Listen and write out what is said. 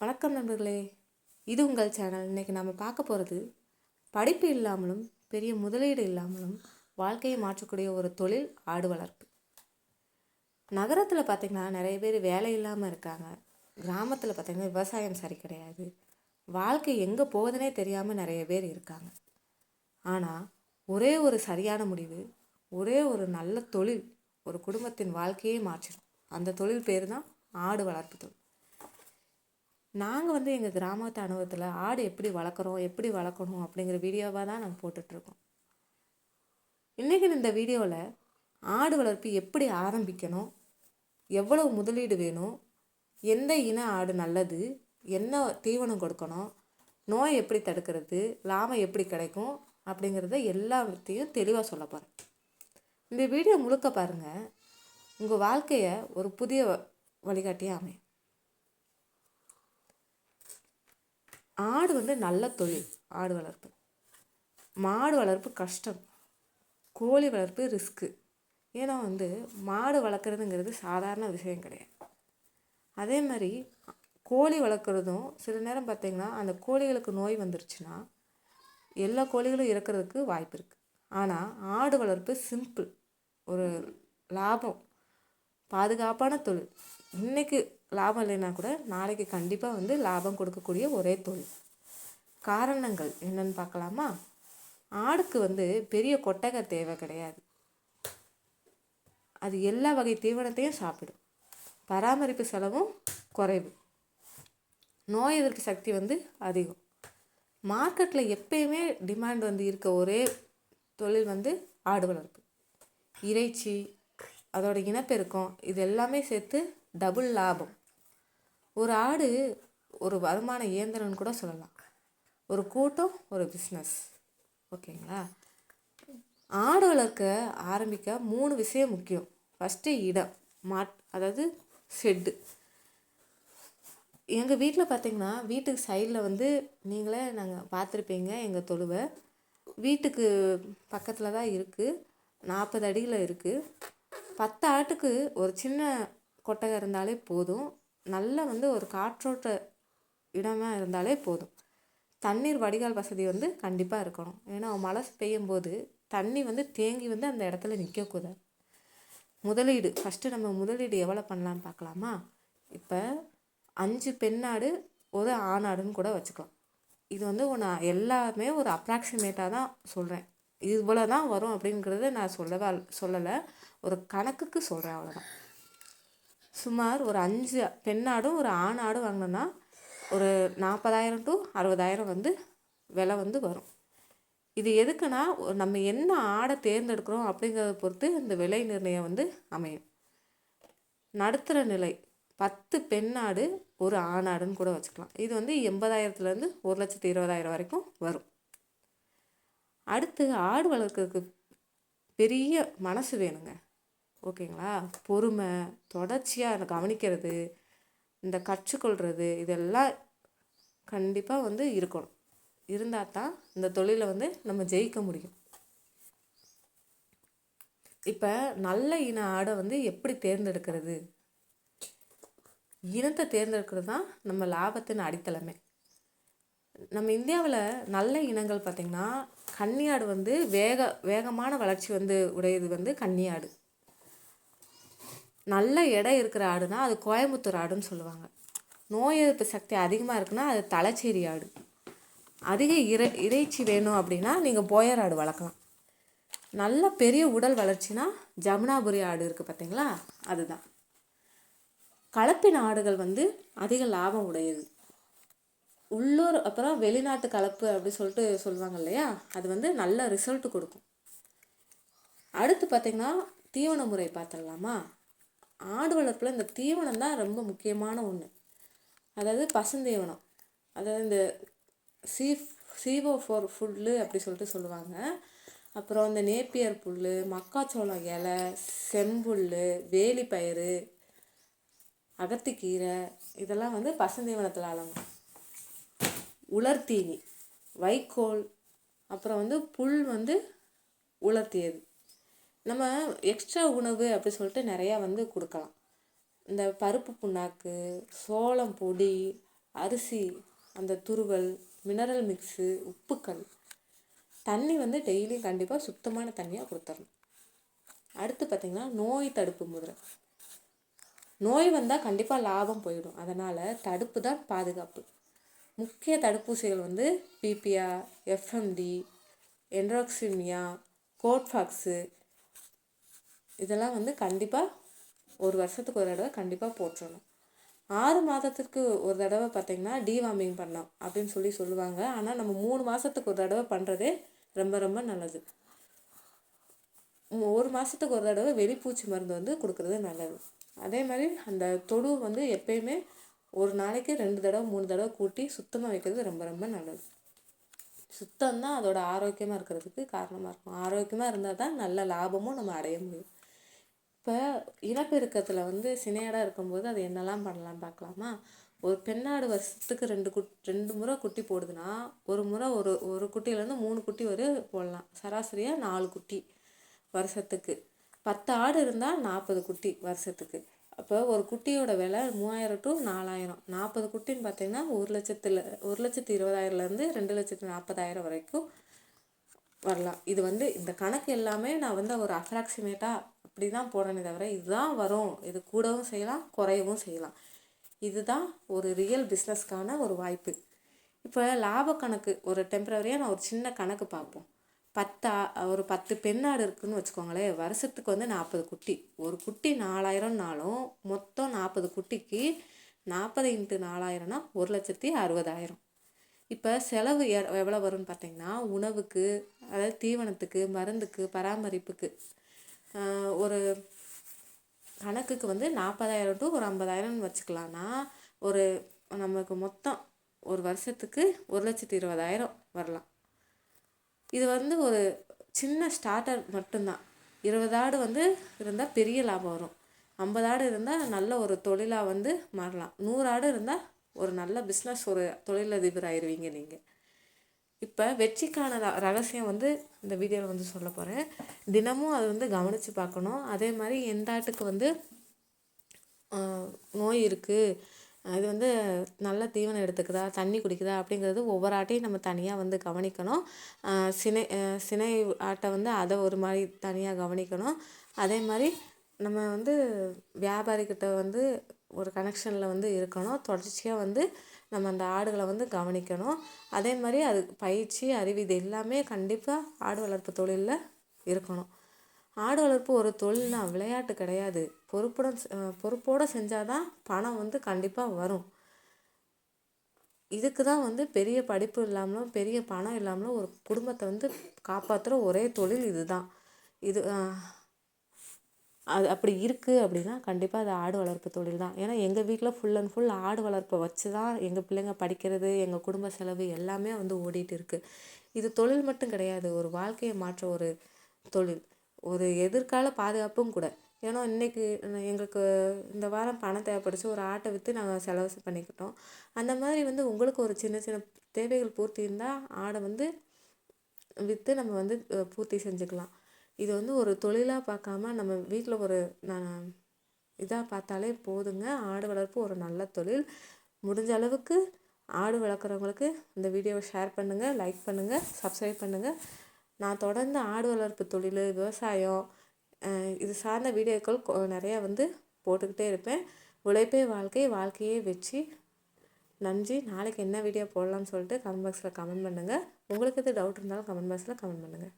வணக்கம் நண்பர்களே. இது உங்கள் சேனல். இன்றைக்கி நம்ம பார்க்க போகிறது படிப்பு இல்லாமலும் பெரிய முதலீடு இல்லாமலும் வாழ்க்கையை மாற்றக்கூடிய ஒரு தொழில் ஆடு வளர்ப்பு. நகரத்தில் பார்த்திங்கன்னா நிறைய பேர் வேலை இல்லாமல் இருக்காங்க. கிராமத்தில் பார்த்திங்கன்னா விவசாயம் சரி கிடையாது. வாழ்க்கை எங்கே போகுதுனே தெரியாமல் நிறைய பேர் இருக்காங்க. ஆனால் ஒரே ஒரு சரியான முடிவு ஒரே ஒரு நல்ல தொழில் ஒரு குடும்பத்தின் வாழ்க்கையே மாற்றிடும். அந்த தொழில் பேர் தான் ஆடு வளர்ப்பு தொழில். நாங்கள் வந்து எங்கள் கிராமத்து அனுபவத்தில் ஆடு எப்படி வளர்க்குறோம் எப்படி வளர்க்கணும் அப்படிங்கிற வீடியோவாக தான் நாங்கள் போட்டுட்ருக்கோம். இன்றைக்கி இந்த வீடியோவில் ஆடு வளர்ப்பு எப்படி ஆரம்பிக்கணும் எவ்வளவு முதலீடு வேணும் எந்த இன ஆடு நல்லது என்ன தீவனம் கொடுக்கணும் நோய் எப்படி தடுக்கிறது லாபம் எப்படி கிடைக்கும் அப்படிங்கிறத எல்லாத்தையும் தெளிவாக சொல்ல போகிறேன் இந்த வீடியோ முழுக்க பாருங்கள் உங்கள் வாழ்க்கையை ஒரு புதிய வ- வழிகாட்டியாக அமையும். ஆடு வந்து நல்ல தொழில் ஆடு வளர்ப்பு. மாடு வளர்ப்பு கஷ்டம். கோழி வளர்ப்பு ரிஸ்க்கு. ஏன்னா வந்து மாடு வளர்க்குறதுங்கிறது சாதாரண விஷயம் கிடையாது. அதே மாதிரி கோழி வளர்க்குறதும் சில நேரம் பார்த்திங்கன்னா அந்த கோழிகளுக்கு நோய் வந்துருச்சுன்னா எல்லா கோழிகளும் இறக்கிறதுக்கு வாய்ப்பு இருக்குது ஆனால் ஆடு வளர்ப்பு சிம்பிள் ஒரு லாபம். பாதுகாப்பான தொழில். இன்றைக்கு லாபம் இல்லைன்னா கூட நாளைக்கு கண்டிப்பாக வந்து லாபம் கொடுக்கக்கூடிய ஒரே தொழில். காரணங்கள் என்னன்னு பார்க்கலாமா? ஆடுக்கு வந்து பெரிய கொட்டகை தேவை கிடையாது. அது எல்லா வகை தீவனத்தையும் சாப்பிடும். பராமரிப்பு செலவும் குறைவு. நோய் எதிர்ப்பு சக்தி வந்து அதிகம். மார்க்கெட்டில் எப்பயுமே டிமாண்ட் வந்து இருக்க ஒரே தொழில் வந்து ஆடு வளர்ப்பு. இறைச்சி அதோட இனப்பெருக்கம் இது எல்லாமே சேர்த்து டபுள் லாபம். ஒரு ஆடு ஒரு வருமான இயந்திரம்னு கூட சொல்லலாம். ஒரு கூட்டம் ஒரு பிஸ்னஸ் ஓகேங்களா? ஆடு வளர்க்க ஆரம்பிக்க மூணு விஷயம் முக்கியம். ஃபஸ்ட்டு இடம் மாட் அதாவது ஷெட்டு எங்கள் வீட்டில் பார்த்தீங்கன்னா வீட்டுக்கு சைடில் வந்து நீங்களே நாங்கள் பார்த்துருப்பீங்க எங்கள் தொழுவை. வீட்டுக்கு பக்கத்தில் தான் இருக்குது நாற்பது அடியில் இருக்குது பத்து ஆட்டுக்கு ஒரு சின்ன கொட்டகை இருந்தாலே போதும். நல்ல வந்து ஒரு காற்றோட்ட இடமாக இருந்தாலே போதும். தண்ணீர் வடிகால் வசதி வந்து கண்டிப்பாக இருக்கணும். ஏன்னா மழை பெய்யும் போது தண்ணி வந்து தேங்கி வந்து அந்த இடத்துல நிற்கக்கூடாது முதலீடு ஃபஸ்ட்டு நம்ம முதலீடு எவ்வளோ பண்ணலான்னு பார்க்கலாமா? இப்போ அஞ்சு பெண்ணாடு ஒரு ஆணாடுன்னு கூட வச்சுக்கலாம். இது வந்து நான் எல்லாமே ஒரு அப்ராக்சிமேட்டாக தான் சொல்கிறேன் இவ்வளோ தான் வரும் அப்படிங்கிறத நான் சொல்லவே சொல்லலை. ஒரு கணக்குக்கு சொல்கிறேன் அவ்வளோதான் சுமார் ஒரு அஞ்சு பெண்ணாடும் ஒரு ஆணாடும் வாங்கினோன்னா ஒரு நாற்பதாயிரம் டு அறுபதாயிரம் வந்து விலை வந்து வரும். இது எதுக்குன்னா நம்ம என்ன ஆடை தேர்ந்தெடுக்கிறோம் அப்படிங்கிறத பொறுத்து இந்த விலை நிர்ணயம் வந்து அமையும். நடுத்தர நிலை பத்து பெண்ணாடு ஒரு ஆணாடுன்னு கூட வச்சுக்கலாம். இது வந்து எண்பதாயிரத்துலேருந்து ஒரு லட்சத்தி இருபதாயிரம் வரைக்கும் வரும். அடுத்து ஆடு வளர்க்குறதுக்கு பெரிய மனசு வேணுங்க. ஓகேங்களா? பொறுமை தொடர்ச்சியாக கவனிக்கிறது இந்த கற்றுக்கொள்கிறது இதெல்லாம் கண்டிப்பாக வந்து இருக்கணும். இருந்தால் தான் இந்த தொழிலை வந்து நம்ம ஜெயிக்க முடியும். இப்போ நல்ல இன ஆடை வந்து எப்படி தேர்ந்தெடுக்கிறது? இனத்தை தேர்ந்தெடுக்கிறது தான் நம்ம லாபத்தின் அடித்தளமே. நம்ம இந்தியாவில் நல்ல இனங்கள் பார்த்திங்கன்னா கன்னியாடு வந்து வேக வேகமான வளர்ச்சி வந்து உடையது வந்து கன்னியாடு. நல்ல எடை இருக்கிற ஆடுனா அது கோயம்புத்தூர் ஆடுன்னு சொல்லுவாங்க. நோய் எதிர்ப்பு சக்தி அதிகமாக இருக்குன்னா அது தலைச்சேரி ஆடு. அதிக இறை இறைச்சி வேணும் அப்படின்னா நீங்கள் போயர் ஆடு வளர்க்கலாம். நல்ல பெரிய உடல் வளர்ச்சினா ஜமுனாபுரி ஆடு இருக்குது பார்த்தீங்களா அதுதான். கலப்பின ஆடுகள் வந்து அதிக லாபம் உடையது. உள்ளூர் அப்புறம் வெளிநாட்டு கலப்பு அப்படி சொல்லிட்டு சொல்லுவாங்க இல்லையா? அது வந்து நல்ல ரிசல்ட் கொடுக்கும். அடுத்து பார்த்திங்கன்னா தீவன முறை பார்த்துடலாமா? ஆடு வளர்ப்பில் இந்த தீவனம் தான் ரொம்ப முக்கியமான ஒன்று அதாவது பசுந்தீவனம் அதாவது இந்த சீ சீவோ ஃபோர் ஃபுல்லு அப்படி சொல்லிட்டு சொல்லுவாங்க. அப்புறம் இந்த நேப்பியர் புல் மக்காச்சோளம் இலை செம்புல் வேலிப்பயிறு அகத்திக்கீரை இதெல்லாம் வந்து பசுந்தீவனத்தில் அழகும் உலர்த்தீனி வைக்கோல் அப்புறம் வந்து புல் வந்து உலர்த்தியது. நம்ம எக்ஸ்ட்ரா உணவு அப்படி சொல்லிட்டு நிறையா வந்து கொடுக்கலாம். இந்த பருப்பு புண்ணாக்கு சோளம் பொடி அரிசி அந்த துருவல் மினரல் மிக்ஸு உப்புக்கள் தண்ணி வந்து டெய்லியும் கண்டிப்பாக சுத்தமான தண்ணியாக கொடுத்துடணும். அடுத்து பார்த்திங்கன்னா நோய் தடுப்பு முறை நோய் வந்தால் கண்டிப்பாக லாபம் போயிடும். அதனால் தடுப்பு தான் பாதுகாப்பு. முக்கிய தடுப்பூசிகள் வந்து பிபிஆர் எஃப்எம்டி என்ட்ராக்சிமியா கோட்ஃபாக்ஸு இதெல்லாம் வந்து கண்டிப்பாக ஒரு வருஷத்துக்கு ஒரு தடவை கண்டிப்பாக போட்டுடணும் ஆறு மாதத்துக்கு ஒரு தடவை பார்த்திங்கன்னா டிவார்மிங் பண்ணோம் அப்படின்னு சொல்லி சொல்லுவாங்க. ஆனால் நம்ம மூணு மாதத்துக்கு ஒரு தடவை பண்ணுறதே ரொம்ப ரொம்ப நல்லது. ஒரு மாதத்துக்கு ஒரு தடவை வெளிப்பூச்சி மருந்து வந்து கொடுக்குறது நல்லது. அதே மாதிரி அந்த தொழு வந்து எப்பயுமே ஒரு நாளைக்கு ரெண்டு தடவை மூணு தடவை கூட்டி சுத்தமாக வைக்கிறது ரொம்ப ரொம்ப நல்லது. சுத்தம் தான் அதோட ஆரோக்கியமாக இருக்கிறதுக்கு காரணமாக இருக்கும். ஆரோக்கியமாக இருந்தால் தான் நல்ல லாபமும் நம்ம அடைய முடியும். இப்போ இனப்பெருக்கத்தில் வந்து சினையாடாக இருக்கும்போது அது என்னெல்லாம் பண்ணலாம் பார்க்கலாமா ஒரு பெண்ணாடு வருஷத்துக்கு ரெண்டு குட் ரெண்டு முறை குட்டி போடுதுன்னா ஒரு முறை ஒரு ஒரு குட்டியிலேருந்து மூணு குட்டி வரை போடலாம். சராசரியாக நாலு குட்டி வருஷத்துக்கு. பத்து ஆடு இருந்தால் நாற்பது குட்டி வருஷத்துக்கு. அப்போ ஒரு குட்டியோட விலை மூவாயிரம் டு நாலாயிரம். நாற்பது குட்டின்னு பார்த்தீங்கன்னா ஒரு லட்சத்தில் ஒரு லட்சத்து இருபதாயிரம்லேருந்து ரெண்டு லட்சத்து நாற்பதாயிரம் வரைக்கும் வரலாம். இது வந்து இந்த கணக்கு எல்லாமே நான் வந்து ஒரு அப்ராக்சிமேட்டாக அப்படி தான் போடணே தவிர இதுதான் வரும். இது கூடவும் செய்யலாம் குறையவும் செய்யலாம். இதுதான் ஒரு ரியல் பிஸ்னஸ்க்கான ஒரு வாய்ப்பு. இப்போ லாப கணக்கு ஒரு டெம்பரவரியாக நான் ஒரு சின்ன கணக்கு பார்ப்போம். பத்தா ஒரு பத்து பெண்ணாடு இருக்குதுன்னு வச்சுக்கோங்களேன். வருஷத்துக்கு வந்து நாற்பது குட்டி. ஒரு குட்டி நாலாயிரம்னாலும் மொத்தம் நாற்பது குட்டிக்கு நாற்பது இன்ட்டு நாலாயிரம்னா ஒரு லட்சத்தி அறுபதாயிரம். இப்போ செலவு எவ்வளோ வரும்னு பார்த்தீங்கன்னா உணவுக்கு அதாவது தீவனத்துக்கு மருந்துக்கு பராமரிப்புக்கு ஒரு கணக்குக்கு வந்து நாற்பதாயிரம் டு ஒரு ஐம்பதாயிரம்னு வச்சுக்கலான்னா ஒரு நமக்கு மொத்தம் ஒரு வருஷத்துக்கு ஒரு லட்சத்து இருபதாயிரம் வரலாம். இது வந்து ஒரு சின்ன ஸ்டார்டர் மட்டும்தான். இருபது ஆடு வந்து இருந்தால் பெரிய லாபம் வரும். ஐம்பது ஆடு இருந்தால் நல்ல ஒரு தொழிலாக வந்து மாறலாம். நூறு ஆடு இருந்தால் ஒரு நல்ல பிஸ்னஸ் ஒரு தொழிலதிபர் ஆயிடுவீங்க நீங்கள் இப்போ வெற்றிக்கான ரகசியம் வந்து இந்த வீடியோவில் வந்து சொல்ல போகிறேன் தினமும் அதை வந்து கவனித்து பார்க்கணும். அதே மாதிரி எந்த ஆட்டுக்கு வந்து நோய் இருக்குது இது வந்து நல்ல தீவனம் எடுத்துக்குதா தண்ணி குடிக்குதா அப்படிங்கிறது ஒவ்வொரு ஆட்டையும் நம்ம தனியாக வந்து கவனிக்கணும். சினை சினை ஆட்டை வந்து அதை ஒரு மாதிரி தனியாக கவனிக்கணும். அதே மாதிரி நம்ம வந்து வியாபாரிக்கிட்ட வந்து ஒரு கனெக்ஷனில் வந்து இருக்கணும். தொடர்ச்சியாக வந்து நம்ம அந்த ஆடுகளை வந்து கவனிக்கணும். அதே மாதிரி அது பயிற்சி அறிவு இது எல்லாமே கண்டிப்பாக ஆடு வளர்ப்பு தொழிலில் இருக்கணும். ஆடு வளர்ப்பு ஒரு தொழில் தான் விளையாட்டு கிடையாது. பொறுப்புடன் பொறுப்போடு செஞ்சால் தான் பணம் வந்து கண்டிப்பாக வரும். இதுக்கு தான் வந்து பெரிய படிப்பு இல்லாமலும் பெரிய பணம் இல்லாமலும் ஒரு குடும்பத்தை வந்து காப்பாற்றுற ஒரே தொழில் இது தான் இது அது அப்படி இருக்குது அப்படின்னா கண்டிப்பாக அது ஆடு வளர்ப்பு தொழில் தான் ஏன்னா எங்கள் வீட்டில் ஃபுல் அண்ட் ஃபுல் ஆடு வளர்ப்பை வச்சு தான் எங்கள் பிள்ளைங்க படிக்கிறது எங்கள் குடும்ப செலவு எல்லாமே வந்து ஓடிட்டு இருக்குது இது தொழில் மட்டும் கிடையாது ஒரு வாழ்க்கையை மாற்ற ஒரு தொழில். ஒரு எதிர்கால பாதுகாப்பும் கூட. ஏன்னா இன்றைக்கி எங்களுக்கு இந்த வாரம் பணம் தேவைப்படுச்சு ஒரு ஆட்டை விற்று நாங்கள் செலவு பண்ணிக்கிட்டோம். அந்த மாதிரி வந்து உங்களுக்கு ஒரு சின்ன சின்ன தேவைகள் பூர்த்தி இருந்தால் ஆடை வந்து விற்று நம்ம வந்து பூர்த்தி செஞ்சுக்கலாம். இது வந்து ஒரு தொழிலாக பார்க்காம நம்ம வீட்டில் ஒரு நான் இதாக பார்த்தாலே போதுங்க. ஆடு வளர்ப்பு ஒரு நல்ல தொழில். முடிஞ்ச அளவுக்கு ஆடு வளர்க்குறவங்களுக்கு இந்த வீடியோவை ஷேர் பண்ணுங்கள் லைக் பண்ணுங்கள் சப்ஸ்கிரைப் பண்ணுங்கள் நான் தொடர்ந்து ஆடு வளர்ப்பு தொழில் விவசாயம் இது சார்ந்த வீடியோக்கள் நிறையா வந்து போட்டுக்கிட்டே இருப்பேன். உழைப்பே வாழ்க்கை வாழ்க்கையே வச்சு நன்றி. நாளைக்கு என்ன வீடியோ போடலாம்னு சொல்லிட்டு கமெண்ட் பாக்ஸில் கமெண்ட் பண்ணுங்கள் உங்களுக்கு எது டவுட் இருந்தாலும் கமெண்ட் பாக்ஸில் கமெண்ட் பண்ணுங்கள்